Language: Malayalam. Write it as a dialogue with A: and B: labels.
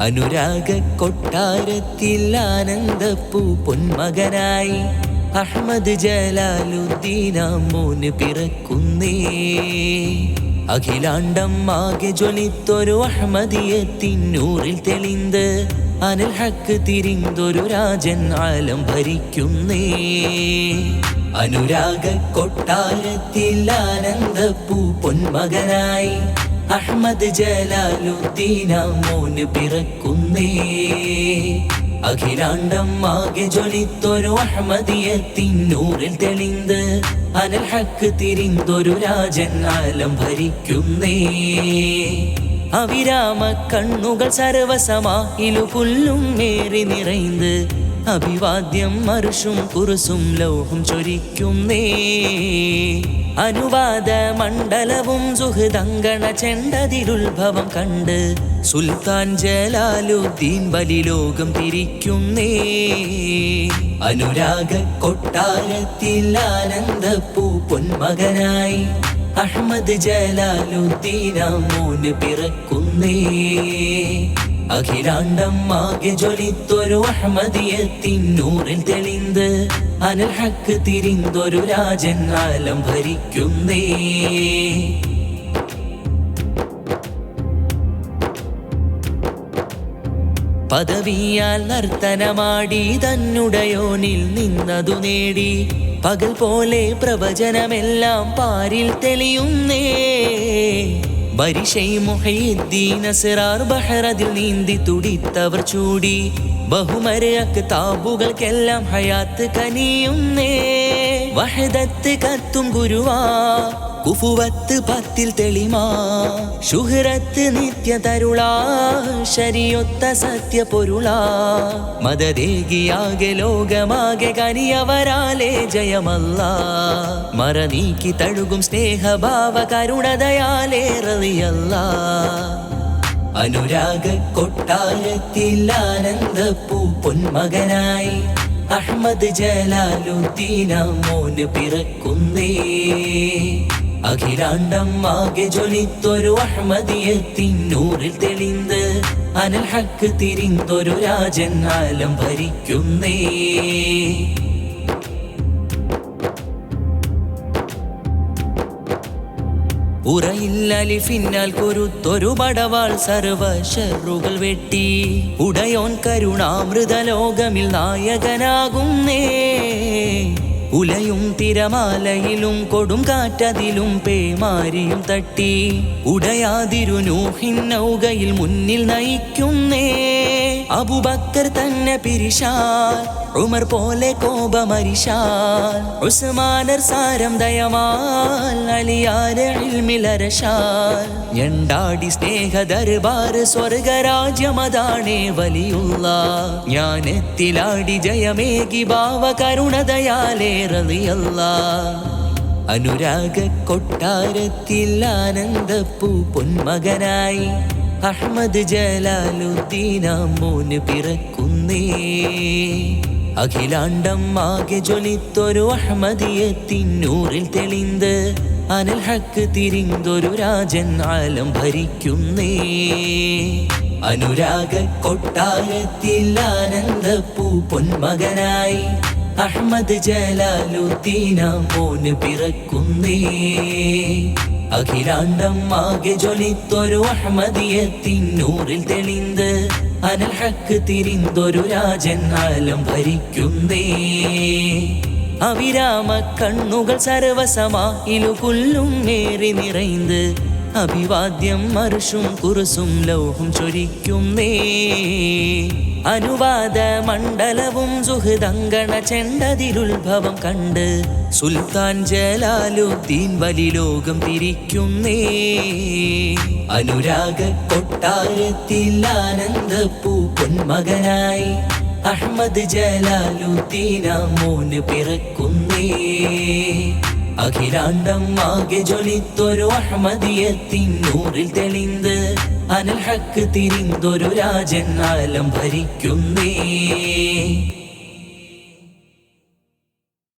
A: അനുരാഗ കൊട്ടാരത്തിൽ ആനന്ദപ്പൂ പൊന്മകനായി അഹമ്മദ് ജലാലുദ്ദീൻ അമ്മൂന് പിറക്കുന്നേ. അഖിലാണ്ടം ആകെ ജ്വലിത്തൊരു അഹമ്മദിയത്തിനൂറിൽ തെളിന്ത് അനിൽ ഹക്ക് തിരിന്തൊരു രാജൻ ആലം ഭരിക്കുന്നേ. അനുരാഗ കൊട്ടാരത്തിൽ ആനന്ദപ്പൂ പൊന്മകനായി അഹമ്മദ് ജലാലുദ്ദീനോന് പിറക്കുന്നേ. അഖിലാണ്ടം ആകെ ജ്വലിത്തൊരു അഹമ്മദിയത്തിന്നൂറിൽ തെളിന്ത്. അനൽ ഹക്ക് തിരിന്തൊരു രാജൻ ആലം ഭരിക്കുന്നേ. അവിരാമ കണ്ണുകൾ സർവസമാഹിലു പുല്ലും മേറി നിറൈന്ത് അഭിവാദ്യം മറുഷും കുറുസും ലൗഹും ചൊരിക്കുന്നേ. അനുവാദ മണ്ഡലവും സുഹൃതങ്കണ ചെണ്ടതിരുത്ഭവം കണ്ട് സുൽത്താൻ ജലാലുദ്ദീൻ ബലിലോകം തിരിക്കുന്നേ. അനുരാഗ കൊട്ടാരത്തിൽ ആനന്ദപ്പൂ പൊന്മകനായി അഹമ്മദ് ജലാലുദ്ദീൻ മോന് പിറക്കുന്നേ. അഖിലാണ്ടം ആകെ ജ്വലിത്തൊരു അഹമ്മദിയത്തിനൂറിൽ തെളിന്ത്. അനൽ ഹക്ക് തിരിന്തൊരു രാജൻ ആലം ഭരിക്കുന്നേ. പദവിയാൽ നർത്തനമാടി തന്നുടയോനിൽ നിന്നതു നേടി. പകൽ പോലെ പ്രവചനമെല്ലാം പാരിൽ തെളിയുന്നേ. ബരിഷൈ നീന്തി തുടിത്തവർ ചൂടി. ബഹുമരയക്ക് താബുകൾക്കെല്ലാം ഹയാത്ത് കനിയുന്നേ. വഹദത്ത് കത്തും ഗുരുവാ. കുഫുവത്ത് പത്തിൽ തെളിമാ ഷുഹരത്ത് നിത്യ തരുളാ ശരിയൊത്ത സത്യ പൊരുളാ. മതദേകിയാകെ ലോകമാകെ കനിയവരാലേ ജയമല്ല. മറ നീക്കി തഴുകും സ്നേഹഭാവ കരുണതയാലേ റളിയല്ല. അനുരാഗ കൊട്ടാരത്തിൽ ആനന്ദപ്പൂ പൊന്മകനായി അഹമ്മദ് ജലാലുദ്ദീന മോന് പിറക്കുന്നേ. അഖിലാണ്ടം ആകെ ജ്വലിത്തൊരു അഹമ്മദിയത്തിനൂറിൽ തെളിന്ത്. അനൽ ഹക്ക് തിരിന്തൊരു രാജൻ ആലം ഭരിക്കുന്നേ. ഉറയില്ലലിഫിന്നാൽ കുരുത്തൊരു പടവാൾ സർവ ഷറുകൾ വെട്ടി. ഉടയോൻ കരുണാമൃത ലോകമിൽ നായകനാകുന്നേ. ഉലയും തിരമാലയിലും കൊടും കാറ്റതിലും പേമാരിയും തട്ടി. ഉടയാതിരുനൂഹിൻ നൗകയിൽ മുന്നിൽ നയിക്കുന്നേ. അബുബക്കർ തന്നെ പിരിശാൽ ഉമർ പോലെ കോപമരിശാൽ സാരം ദയമാൽ സ്നേഹ ദർബാർ സ്വർഗരാജ്യമതാണേ വലിയുള്ള. ഞാൻ എത്തിലാടി ജയമേകി ഭാവ കരുണതയാലേ റളിയല്ല. അനുരാഗ കൊട്ടാരത്തിൽ ആനന്ദപ്പൂ പൊന്മകനായി അഹമ്മദ് ജലാലുദ്ദീന മോന് പിറക്കുന്നേ. അഖിലാണ്ടം ആകെ ജ്വലിത്തൊരു അഹമ്മദിയത്തിന്നൂറിൽ തെളിന്ത് അനൽ ഹക്ക് തിരിന്തൊരു രാജൻ ആലം ഭരിക്കുന്നേ. അനുരാഗ കൊട്ടാരത്തിൽ ആനന്ദപ്പൂ പൊന്മകനായി അഹമ്മദ് ജലാലുദ്ദീന മോന് പിറക്കുന്നേ. അഖിലാണ്ടം ആകെ ജ്വലിത്തൊരു അഹമ്മദിയത്തിന്നൂറിൽ തെളിന്ത് അനൽ ഹക്ക് തിരിന്തൊരു രാജൻ ആലം ഭരിക്കുന്നേ. അവിരാമ കണ്ണുകൾ സർവസമായിലു കൊല്ലും മേറി നിറൈந்து അഭിവാദ്യം മറുഷും കുറുസും ലോഹം ചൊരിക്കുന്നേ അനുവാദ മണ്ഡലവും സുഹൃതങ്കണ ചെണ്ടതിരുത്ഭവം കണ്ട് സുൽത്താൻ ജലാലുദ്ദീൻ വലി ലോകം തിരിക്കുന്നേ അനുരാഗ കൊട്ടാരത്തിൽ ആനന്ദപ്പൂ പൊന്മകനായി അഹമ്മദ് ജലാലുദ്ദീന മോന് പിറക്കുന്നേ അഖിലാണ്ടം ആകെ ജ്വലിത്തൊരു അഹമ്മദിയത്തിനൂറിൽ തെളിന്ത് അനൽ ഹക്ക് തിരിന്തൊരു രാജൻ ആലം ഭരിക്കുന്നേ.